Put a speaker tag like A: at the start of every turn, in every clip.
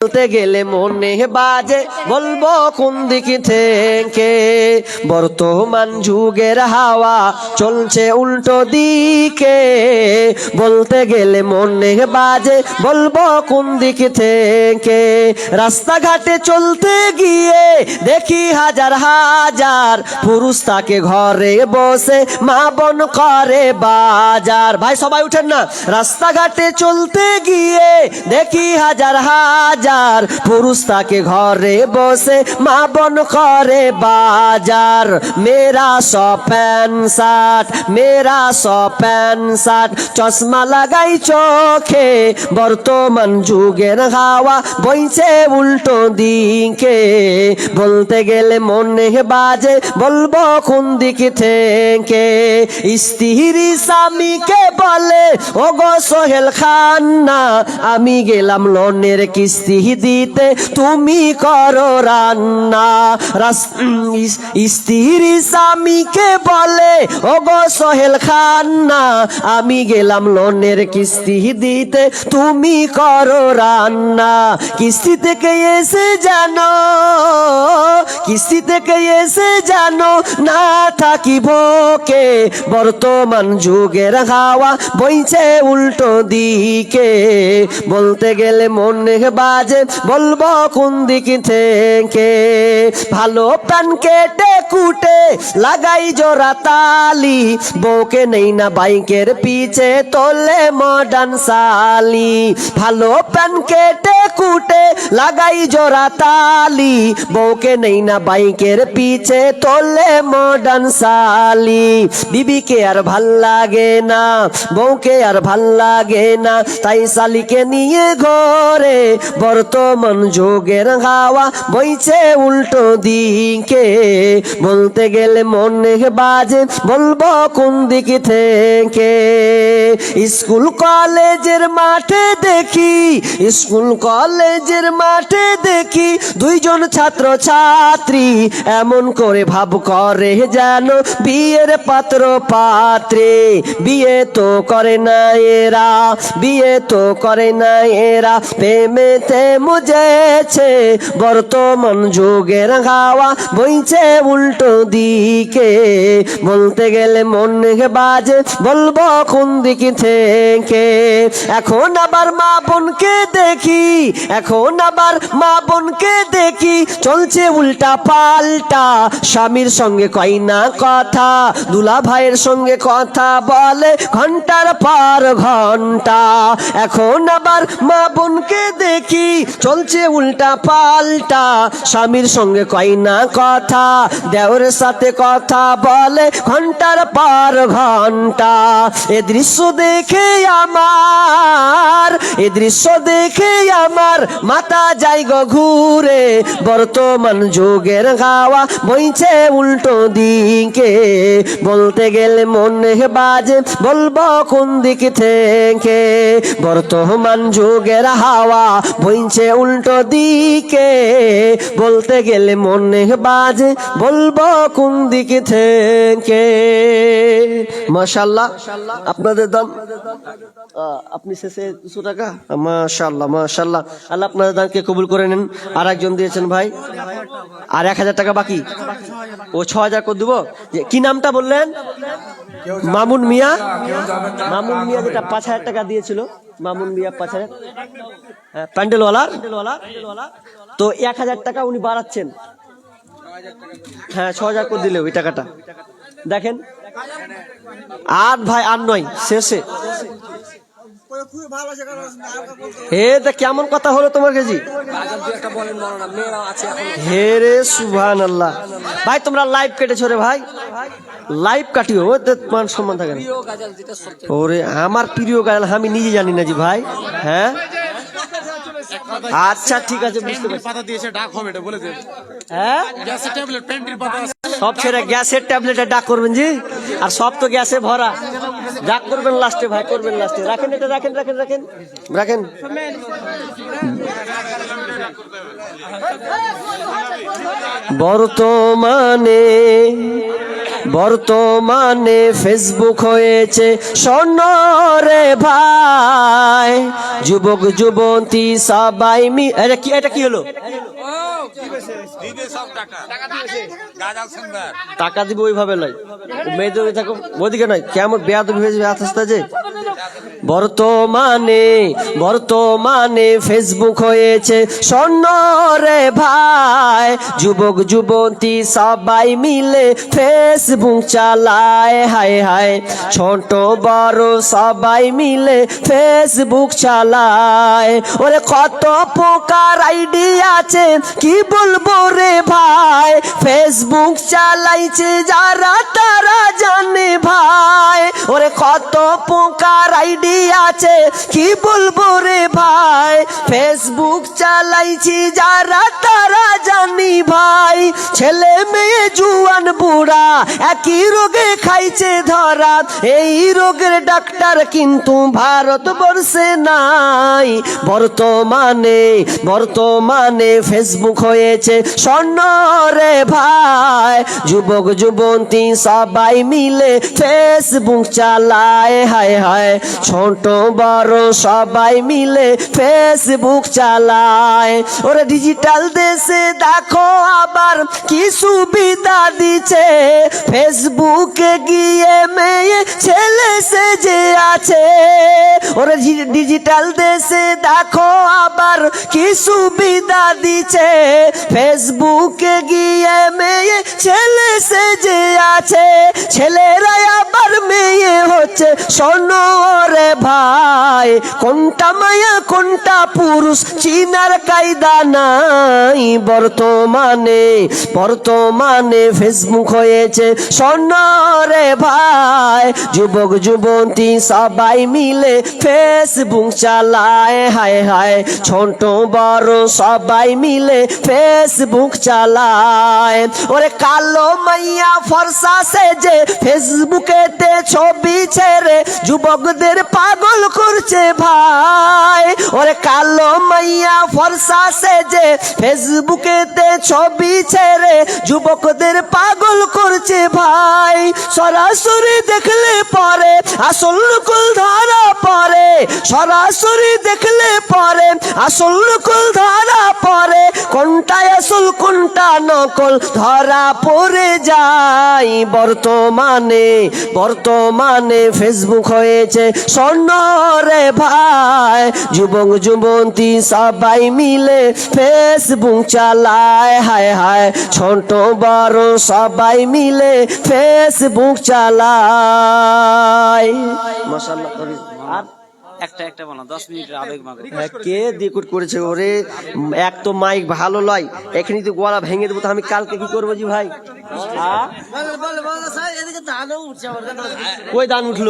A: বলতে গেলে মনে বাজে। বলব কোন দিকে থেকে বর্তমান যুগের হাওয়া চলছে উল্টো দিকে। বলতে গেলে মনে বাজে। বলব কোন দিকে থেকে রাস্তাঘাটে চলতে গিয়ে দেখি হাজার হাজার পুরুষ তাকে ঘরে বসে। মা বন করে বাজার। ভাই, সবাই উঠেন না? রাস্তাঘাটে চলতে গিয়ে দেখি হাজার হাজার পুরুষ তাকে ঘরে বসে, মা বন করে বাজার। মেরা সব প্যান্ট শার্ট মেরা সব প্যান্ট শার্ট। চশমা লাগাই চোখে, বর্তমান যুগের হাওয়া বইছে উল্টো দিকে। বলতে গেলে মনে বাজে, বলব কোন দিক থেকে? স্ত্রী স্বামীকে বলে ও গো সোহেল খান না আমি গেলাম লোনের কিস্তি দিতে তুমি করো রান্না। রাস- উম, স্ত্রী স্বামীকে বলে ও গো সোহেল খান না আমি গেলাম লোনের কিস্তি দিতে। তুমি করো রান্না। কিস্তি থেকে এসে জানো কিস্তি থেকে এসে জানো না থাকি ভোকে বর্তমান যুগের হাওয়া বইছে উল্টো দিকে। বলতে গেলে মনে বাজে বলব কোন দিক থেকে? ভালো প্যান কেটে কুটে লাগাই জোড়া তালি। বউকে নেই না বাইকের পিছে তোলে মডার্ন সালি ভালো প্যান কেটে কুটে লাগাই জোড়া তালি। বউকে নেই না বাইকের পিছে তোলে মডার্ন সালি বিবিকে আর ভালো লাগে না, বউকে আর ভালো লাগে না, তাই শালিকে নিয়ে ঘরে বর্তমান যুগের হাওয়া বইছে উল্টো দিকে। বলতে গেলে মনে বাজে, বলব কোন দিক থেকে? স্কুল কলেজের মাঠে দেখি, স্কুল কলেজের মাঠে দেখি দুইজন ছাত্র ছাত্রী এমন করে ভাব করে যেন বিয়ের পাত্র পাত্রে বিয়ে তো করে না এরা, বিয়ে তো করে না এরা, প্রেমেতে মুজেছে, বর্তমান যুগের হাওয়া বইছে উল্টো দিকে। বলতে গেলে মনে বাজে, বলব কোন দিক থেকে? এখন আবার মা বোনকে দেখি, এখন আবার মা বোনকে দেখি। চলছে উল্টা পাল্টা, স্বামীর সঙ্গে কই না কথা, দুলা ভাইয়ের সঙ্গে কথা বলে ঘণ্টার পর ঘণ্টা। এখন আবার মা বোনকে দেখি চলছে উল্টা পাল্টা। স্বামীর সঙ্গে কই না কথা দেওরের সাথে কথা বলে ঘণ্টার পর ঘণ্টা। এ দৃশ্য দেখে আমার, এ দৃশ্য দেখে আমার মাথা যাই গো ঘুরে। বর্তমান যুগের হাওয়া বইছে উল্টো দিকে। বলতে গেলে মনে বাজে, বলব কোন দিক থেকে? বর্তমান যুগের হাওয়া বইছে উল্টো দিকে। বলতে গেলে মনে বাজে, বলব কোন দিক থেকে? মাশাল্লাহ আপনাদের দাম? আপনি শেষে দুশো টাকা? মাশাল্লাহ মাশাল্লাহ আল্লাহ আপনাদের দামকে কবুল করে নেন। আর একজন দিয়েছেন ভাই। আর এক হাজার টাকা বাকি? ও ছ হাজার করে দেবো। কি নামটা বললেন? মামুন মিয়া? মামুন মিয়া যেটা পাঁচ হাজার টাকা দিয়েছিল মামুন মিয়া পাঁচ হাজার। হ্যাঁ, প্যান্ডেলওয়ালার। তো এক হাজার টাকা উনি বাড়াচ্ছেন। হ্যাঁ ছ হাজার করে দিলে ওই টাকাটা। দেখেন। আর ভাই আর নয় শেষে। হে তা কেমন কথা হলো তোমার কাছে হে রে সুভান আল্লাহ ভাই তোমরা লাইভ কেটেছো রে ভাই। লাইভ কাটিও মান সম্মান থাকে না। ওরে আমার প্রিয় গাজাল আমি নিজে জানি না যে ভাই। হ্যাঁ? আচ্ছা ঠিক আছে বুঝতে
B: পাতা দিয়েছে ডাক হবে এটা বলে
A: হ্যাঁ?
B: গ্যাসের ট্যাবলেট প্যান্টির পাতা
A: সব ছেড়ে গ্যাসের ট্যাবলেটে ডাক করবেন জি। আর সব তো গ্যাসে ভরা। ডাক করবেন লাস্টে ভাই, করবেন লাস্টে। রাখেন এটা, রাখেন রাখেন রাখেন। রাখেন। বর্তমানে বর্তমানে ফেসবুক হয়েছে স্বর্ণরে ভাই। যুবক যুবতী সবাই মি এটা কি এটা কি হলো? টাকা। দিব ওইভাবে নাই। মেয়েদের ওই থাকো ওদিকে নয় কেমন বেয়াদ ভেবে আস্তে যে। বর্তমানে বর্তমানে ফেসবুক হয়েছে, স্বর্ণ রে ভাই। যুবক, যুবতী সবাই মিলে ফেসবুক চালায়, হায় হায়। ছোট, বড় সবাই মিলে ফেসবুক চালায়। ওরে কত প্রকার আইডি আছে, কি বলব রে ভাই? ফেসবুক চালাইছে যারা, তারা জানে ভাই। ওরে কত প্রকার আইডি আছে? কি বলব রে ভাই? ফেসবুক চালাইছি যারা তারা জানি ভাই। ছেলে মেয়ে জুয়ান বুড়া, একই রোগে খাইছে ধরা। এই রোগের ডাক্তার কিন্তু ভারতবর্ষে নাই। বর্তমানে বর্তমানে ফেসবুক হয়েছে স্বর্ণ রে ভাই। যুবক যুবতী সবাই মিলে ফেসবুক চালায়, হায় হায়। ছোট, বড় সবাই মিলে ফেসবুক চালায়। ওরা ডিজিটাল দেশে দেখো আবার কি সুবিধা দিছে। ফেসবুকে গিয়ে মেয়ে, ছেলে সেজে আছে। ওরে ডিজিটাল দেশে দেখো আবার কি সুবিধা দিছে। ফেসবুকে গিয়ে মেয়ে, ছেলে সেজে আছে। স্বর্ণ ভাই, কোনটা মায়া, কোনটা পুরুষ? কায়দা নাই বর্তমানে। বর্তমানে ফেসবুক হয়েছে। স্বর্ণ রে ভাই, যুবক, যুবতী সবাই মিলে ফেসবুক চালায়। হায় হায়, ছোট, বড় সবাই মিলে ফেসবুক চালায়। ওরে কালো মাইয়া ফর্সা সেজে ফেসবুকেতে ছবি ছেড়ে যুবকদের পাগল ফর্সা সেজে ফেসবুকেতে ছবি ছেড়ে যুবকদের পাগল করছে ভাই। সরাসরি দেখলে পরে, আসল নকল ধরা পড়ে সরাসরি দেখলে পরে, আসল নকল ধরা পড়ে কোনটা আসল, কোনটা নকল ধরা পড়ে যায়। বর্তমানে বর্তমানে ফেসবুক হয়েছে স্বর্ণ রে ভাই। যুবক, যুবতী সবাই মিলে ফেসবুক চালায় হায় হায়। ছোট বড় সবাই মিলে ফেসবুক চালায়। মাশাআল্লাহ আর
C: একটা একটা বলো দশ মিনিটের আবেগ মাগো।
A: কে দিকুট করেছে ওরে? এক তো মাইক ভালো লয় এখানে তো গলা ভেঙে দেবো তো আমি কালকে কি করব জি ভাই? হ্যাঁ? কই দান উঠল?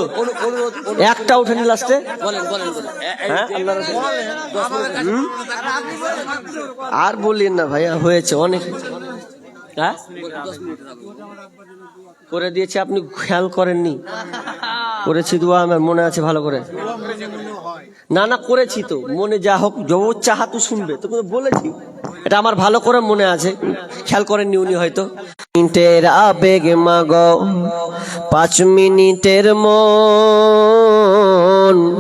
A: একটা উঠেনি লাস্টে?
C: বলেন বলেন বলেন।
A: হ্যাঁ? আর বললেন না ভাইয়া হয়েছে অনেক। করে দিয়েছে, আপনি খেয়াল করেননি। করেছি দোয়া, আমার মনে আছে ভালো করে। না না, করেছি তো। মনে যা হোক, যব চাহা তো শুনবে। তো বলেছি। এটা আমার ভালো করে মনে আছে। খেয়াল করেননি উনি হয়তো। মিনিটের আবেগ মাগ, পাঁচ মিনিটের মন।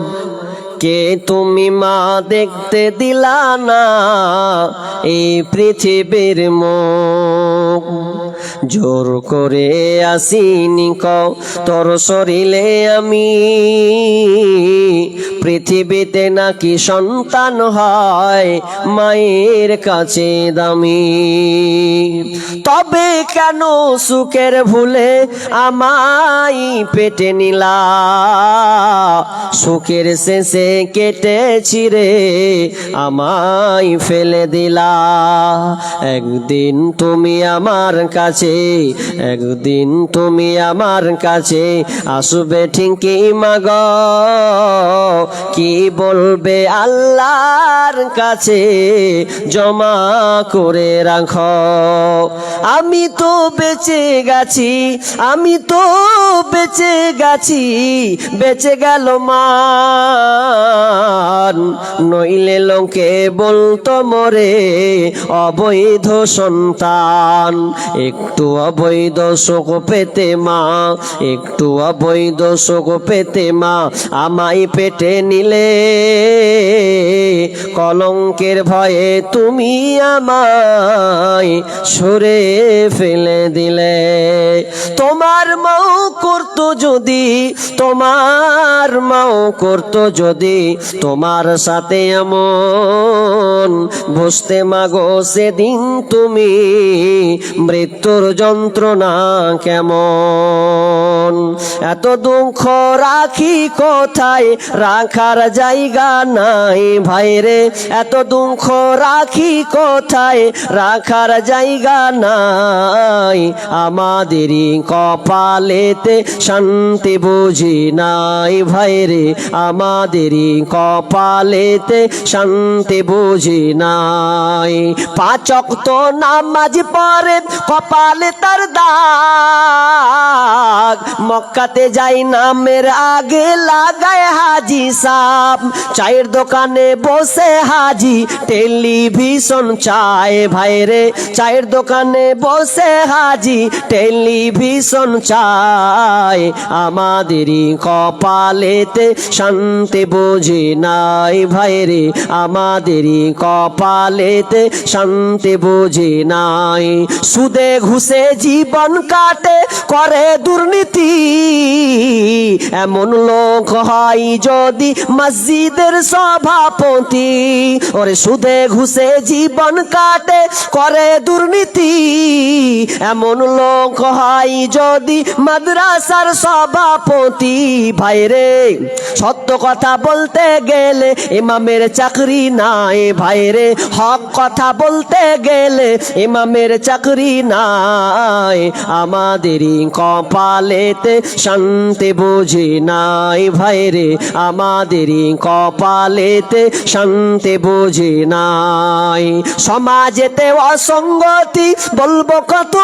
A: কে তুমি মা দেখতে দিলা না? এই পৃথিবীর মুখ। জোর করে আসিনি কও তোর শরীরে আমি। পৃথিবীতে নাকি সন্তান হয় মায়ের কাছে দামি। তবে কেন সুখের ভুলে আমায় পেটে নিলা? সুখের শেষে কেটে ছিঁড়ে আমায় ফেলে দিলা। একদিন তুমি আমার কাছে একদিন তুমি আমার কাছে আসবে ঠিকই, মাগ। কি বলবে আল্লাহর কাছে জমা করে রাখ? আমি তো বেঁচে গেছি, আমি তো বেঁচে গেছি, বেঁচে গেল মা নইলে লোকে বলতো মরে অবৈধ সন্তান। একটু অবৈধ শোক পেতে মা, একটু অবৈধ শোক পেতে মা, আমায় পেটে নিলে। কলঙ্কের ভয়ে তুমি আমায় সরে ফেলে দিলে। তোমার মাও করতো যদি, তোমার মাও করতো যদি, তোমার সাথে এমন বসতে মাগো সেদিন তুমি মৃত্যুর যন্ত্রণা কেমন? এত দুঃখ রাখি কোথায়? রাখার জায়গা নাই ভাইরে এত দুঃখ রাখি কোথায়? রাখার জায়গা নাই। আমাদেরই কপালেতে শান্তি বুঝি নাই ভাইরে আমাদেরই কপালেতে শান্তি বুঝি নাই। পাচক তো নামাজ পরে কপালে তার দাগ। মক্কাতে যাই নামের আগে লাগায় হাজি সাপ। চায়ের দোকানে বসে হাজি, টেলিভিশন চায়। ভাইরে চায়ের দোকানে বসে হাজি, টেলিভিশন চায়। আমাদেরই কপালেতে শান্তি বুঝি নাই। ভাইরে আমাদেরই কপালেতে শান্তি বুঝি নাই। সুদে ঘুষে জীবন কাটে, করে দুর্নীতি। এমন লোক হয় যদি মসজিদের সভাপতি। ওরে সুদে ঘুষে জীবন কাটে, করে দুর্নীতি। এমন লোক হয় যদি মাদ্রাসার সভাপতি। ভাইরে সত্য কথা বলতে গেলে ইমামের চাকরি নাই। ভাইরে হক কথা বলতে গেলে ইমামের চাকরি নাই। আমাদেরই কপালেতে শান্তি বুঝি নাই ভাইরে আমাদেরই কপালেতে শান্তি বুঝি নাই। সমাজেতে অসঙ্গতি বলব কত